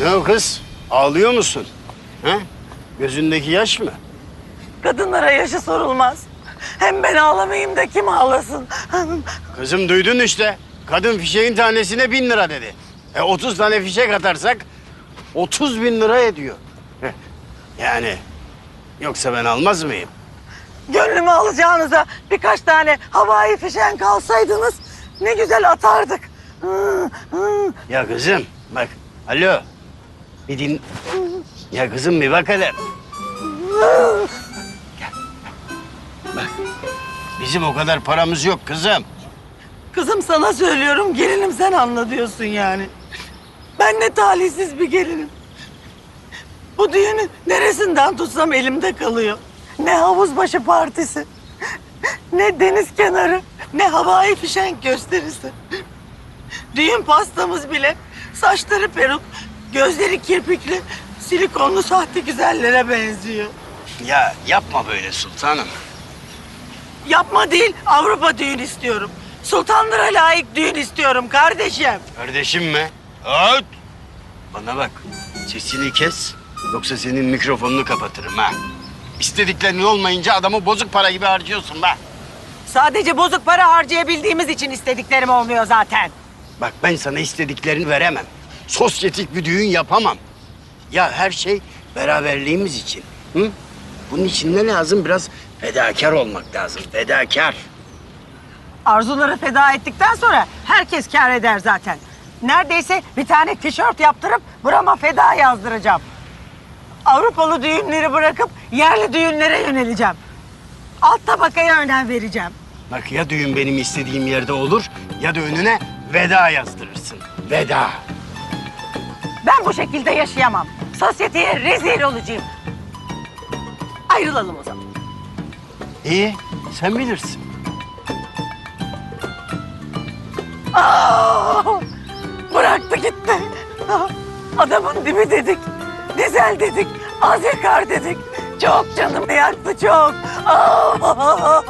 Ne o kız? Ağlıyor musun? Ha? Gözündeki yaş mı? Kadınlara yaşı sorulmaz. Hem ben ağlamayayım da kim ağlasın? Kızım duydun işte. Kadın fişeğin tanesine bin lira dedi. E 30 tane fişek atarsak 30 bin lira ediyor. Heh, Yani yoksa ben almaz mıyım? Gönlümü alacağınıza birkaç tane havai fişen kalsaydınız ne güzel atardık. Ya kızım bak alo bir din... Ya kızım bir bak hele. Gel. Bak bizim o kadar paramız yok kızım. Kızım sana söylüyorum gelinim sen anla diyorsun yani. Ben ne talihsiz bir gelinim. Bu düğünü neresinden tutsam elimde kalıyor. Ne havuz başı partisi, ne deniz kenarı, ne havai fişenk gösterisi. Düğün pastamız bile saçları peruk, gözleri kirpikli, silikonlu sahte güzellere benziyor. Ya yapma böyle sultanım. Yapma değil, Avrupa düğün istiyorum. Sultanlara layık düğün istiyorum kardeşim. Kardeşim mi? At. Bana bak sesini kes yoksa senin mikrofonunu kapatırım ha. İstediklerin olmayınca adamı bozuk para gibi harcıyorsun be. Sadece bozuk para harcayabildiğimiz için istediklerim olmuyor zaten. Bak ben sana istediklerini veremem. Sosyetik bir düğün yapamam. Ya her şey beraberliğimiz için. Hı? Bunun için ne lazım? Biraz fedakar olmak lazım. Fedakar. Arzuları feda ettikten sonra herkes kâr eder zaten. Neredeyse bir tane tişört yaptırıp burama feda yazdıracağım. Avrupalı düğünleri bırakıp yerli düğünlere yöneleceğim. Alt tabakaya önem vereceğim. Bak ya düğün benim istediğim yerde olur ya da önüne veda yazdırırsın. Veda. Ben bu şekilde yaşayamam. Sosyeteye rezil olacağım. Ayrılalım o zaman. İyi sen bilirsin. Aa, bıraktı gitti. Ah, Adamın dibi dedik. Dizel dedik. Az yakar dedik. Çok canımı yaktı çok. Aa,